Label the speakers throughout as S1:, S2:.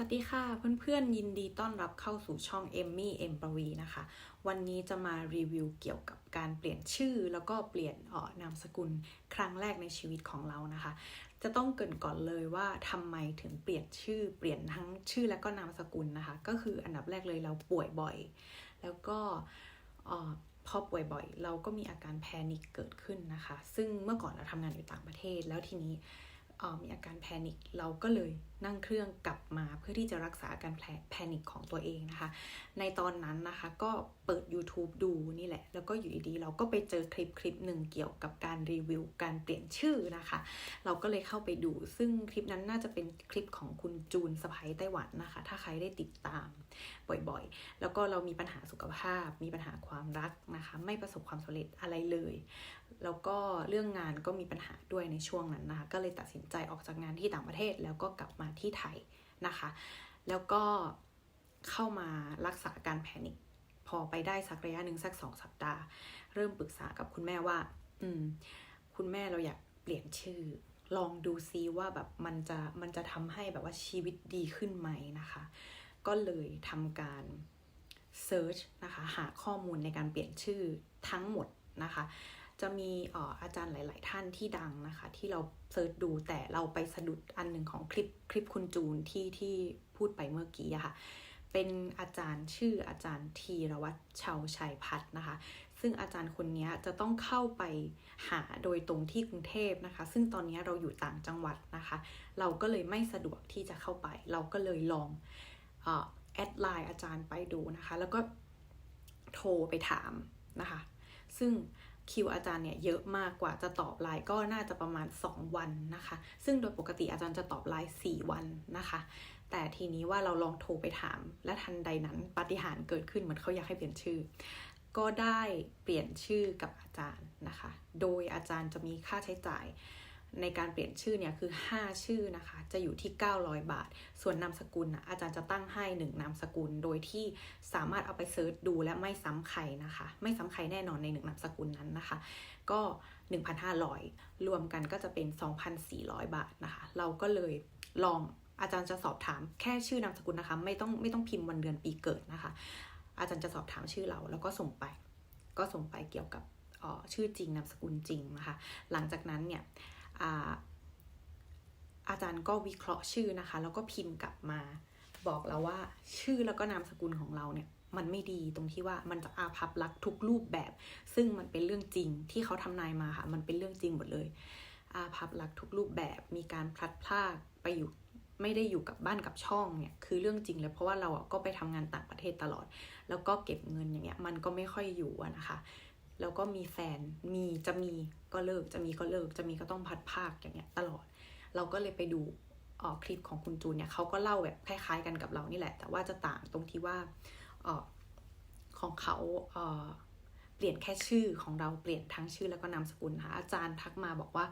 S1: สวัสดีค่ะเพื่อนๆยินดีต้อนรับเข้าสู่ช่องเอมมี่เอ็มปวีนะคะ วันนี้จะมารีวิวเกี่ยวกับการเปลี่ยนชื่อแล้วก็เปลี่ยนเออนามสกุลครั้งแรกในชีวิตของเรานะคะ จะต้องเกินก่อนเลยว่าทำไมถึงเปลี่ยนชื่อเปลี่ยนทั้งชื่อและก็นามสกุลนะคะ ก็คืออันดับแรกเลยเราป่วยบ่อย แล้วก็พอป่วยบ่อย เราก็มีอาการแพนิคเกิดขึ้นนะคะ ซึ่งเมื่อก่อนเราทำงานอยู่ต่างประเทศแล้วทีนี้ มีอาการแพนิคเราก็เลยนั่งเครื่องกลับมาเพื่อที่จะรักษาอาการแพนิคของตัวเองนะคะ ในตอนนั้นนะคะก็ เปิด YouTube ดูนี่แหละ แล้วก็อยู่ดีๆเราก็ไปเจอคลิปคลิปหนึ่งเกี่ยวกับการรีวิวการเปลี่ยนชื่อนะคะ เราก็เลยเข้าไปดู ซึ่งคลิปนั้นน่าจะเป็นคลิปของคุณจูนสไปไต้หวันนะคะ ถ้าใครได้ติดตามบ่อยๆ แล้วก็เรามีปัญหาสุขภาพ มีปัญหาความรักนะคะ ไม่ประสบความสำเร็จอะไรเลย แล้วก็เรื่องงานก็มีปัญหาด้วยในช่วงนั้นนะคะ ก็เลยตัดสินใจออกจากงานที่ต่างประเทศ แล้วก็กลับมาที่ไทยนะคะ แล้วก็เข้ามารักษาอาการแพนิค พอไปได้สักระยะหนึ่งสักสองสัปดาห์ เริ่มปรึกษากับคุณแม่ว่า อืม คุณแม่เราอยากเปลี่ยนชื่อ ลองดูซิว่าแบบมันจะมันจะทำให้แบบว่าชีวิตดีขึ้นไหมนะคะ ก็เลยทำการเซิร์ชนะคะหาข้อมูลในการเปลี่ยนชื่อทั้งหมดนะคะ จะมีอออาจารย์หลาย ๆ ท่านที่ดังนะคะ ที่เราเซิร์ชดูแต่เราไปสะดุดอันหนึ่งของคลิปคลิปคุณจูนที่ที่พูดไปเมื่อกี้อะค่ะ เป็นอาจารย์ชื่ออาจารย์ธีรวัตรชาวชัยพัฒนะคะ ซึ่งอาจารย์คนนี้จะต้องเข้าไปหาโดยตรงที่กรุงเทพนะคะ ซึ่งตอนนี้เราอยู่ต่างจังหวัดนะคะ เราก็เลยไม่สะดวกที่จะเข้าไป เราก็เลยลองแอดไลน์อาจารย์ไปดูนะคะ แล้วก็โทรไปถามนะคะ ซึ่งคิวอาจารย์เนี่ยเยอะมากกว่าจะตอบไลน์ก็น่าจะประมาณ 2 วันนะคะ ซึ่งโดยปกติอาจารย์จะตอบไลน์4วันนะคะ แต่ทีนี้ว่าเราลองโทรไปถาม และทันใดนั้นปาฏิหารย์เกิดขึ้นเหมือนเขาอยากให้เปลี่ยนชื่อ ก็ได้เปลี่ยนชื่อกับอาจารย์นะคะ โดยอาจารย์จะมีค่าใช้จ่ายในการเปลี่ยนชื่อเนี่ยคือ 5 ชื่อนะคะ จะอยู่ที่ 900 บาท ส่วนนามสกุลนะอาจารย์จะตั้งให้ 1 นามสกุล โดยที่สามารถเอาไปเซิร์ชดูและไม่ซ้ำใครนะคะ ไม่ซ้ำใครแน่นอนใน 1 นามสกุลนั้นนะคะ ก็ 1,500 รวมกันก็จะเป็น 2,400 บาทนะคะ เราก็เลยลอง อาจารย์จะสอบถามแค่ชื่อนามสกุลนะคะ ไม่ต้องไม่ต้องพิมพ์วันเดือนปีเกิดนะคะ อาจารย์จะสอบถามชื่อเราแล้วก็ส่งไป ก็ส่งไปเกี่ยวกับชื่อจริงนามสกุลจริงนะคะ หลังจากนั้นเนี่ยอาอาจารย์ก็วิเคราะห์ชื่อนะคะ แล้วก็พิมพ์กลับมาบอกเราว่าชื่อแล้วก็นามสกุลของเราเนี่ยมันไม่ดีตรงที่ว่ามันจะอาภัพลักษณ์ทุกรูปแบบ ซึ่งมันเป็นเรื่องจริงที่เขาทำนายมาค่ะ มันเป็นเรื่องจริงหมดเลย อาภัพลักษณ์ทุกรูปแบบมีการพลัดพรากไปอยู่ ไม่ได้อยู่กับบ้านกับช่องเนี่ยคือเรื่องจริงเลยเพราะว่าเราอะก็ไปทำงานต่างประเทศตลอด แล้วก็เก็บเงินอย่างเงี้ยมันก็ไม่ค่อยอยู่นะคะ แล้วก็มีแฟนมีจะมีก็เลิกจะมีก็เลิกจะมีก็ต้องพัดภาคอย่างเงี้ยตลอด เราก็เลยไปดูออคลิปของคุณจูนเนี่ยเขาก็เล่าแบบคล้ายๆกันกับเรานี่แหละ แต่ว่าจะต่างตรงที่ว่าออของเขาเออเปลี่ยนแค่ชื่อของเราเปลี่ยนทั้งชื่อแล้วก็นามสกุลค่ะอาจารย์ทักมาบอกว่า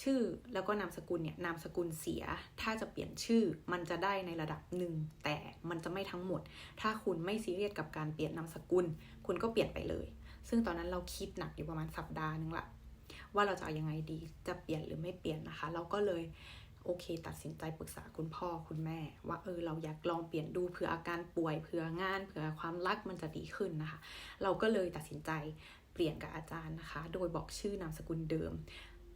S1: ชื่อแล้วก็นามสกุลเนี่ยนามสกุลเสีย ถ้าจะเปลี่ยนชื่อมันจะได้ในระดับหนึ่งแต่มันจะไม่ทั้งหมด ถ้าคุณไม่ซีเรียสกับการเปลี่ยนนามสกุล คุณก็เปลี่ยนไปเลย ซึ่งตอนนั้นเราคิดหนักอยู่ประมาณสัปดาห์นึงละว่าเราจะเอายังไงดีจะเปลี่ยนหรือไม่เปลี่ยนนะคะ เราก็เลยโอเค ตัดสินใจปรึกษาคุณพ่อคุณแม่ ว่าเออเราอยากลองเปลี่ยนดูเผื่ออาการป่วยเผื่องานเผื่อความรักมันจะดีขึ้นนะคะ เราก็เลยตัดสินใจเปลี่ยนกับอาจารย์นะคะ โดยบอกชื่อนามสกุลเดิม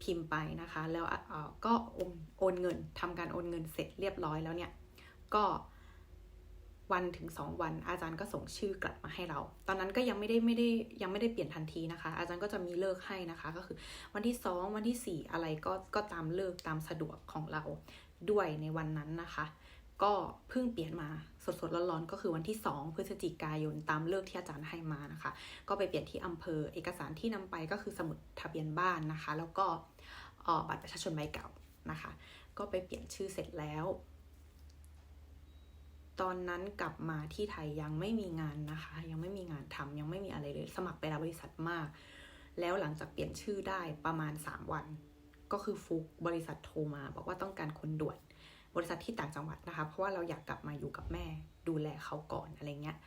S1: พิมพ์ไปนะคะ แล้วก็โอนโอนเงินทำการโอนเงินเสร็จเรียบร้อยแล้วเนี่ย ก็วันถึงสองวัน อาจารย์ก็ส่งชื่อกลับมาให้เรา ตอนนั้นก็ยังไม่ได้ไม่ได้ยังไม่ได้เปลี่ยนทันทีนะคะ อาจารย์ก็จะมีเลิกให้นะคะ ก็คือวันที่สองวันที่สี่อะไรก็ก็ตามเลิกตามสะดวกของเราด้วยในวันนั้นนะคะ ก็เพิ่งเปลี่ยนมาสดๆร้อนๆก็คือวันที่ 2 พฤศจิกายนตามเลิกที่อาจารย์ให้มานะคะ ก็ไปเปลี่ยนที่อำเภอเอกสารที่นำไปก็คือสมุดทะเบียนบ้านนะคะ แล้วก็บัตรประชาชนใบเก่านะคะ ก็ไปเปลี่ยนชื่อเสร็จแล้ว ตอนนั้นกลับมาที่ไทยยังไม่มีงานนะคะ ยังไม่มีงานทำยังไม่มีอะไรเลย สมัครไปแล้วบริษัทมาก แล้วหลังจากเปลี่ยนชื่อได้ประมาณ 3 วัน ก็คือฟุกบริษัทโทรมา บอกว่าต้องการคนด่วน บริษัทที่ต่างจังหวัดนะคะ เพราะว่าเราอยากกลับมาอยู่กับแม่ ดูแลเขาก่อนอะไรเงี้ย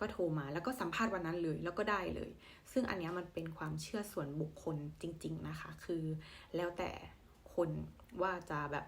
S1: ก็โทรมาแล้วก็สัมภาษณ์วันนั้นเลยแล้วก็ได้เลย ซึ่งอันเนี้ยมันเป็นความเชื่อส่วนบุคคลจริง ๆ นะคะ คือแล้วแต่คนว่าจะแบบ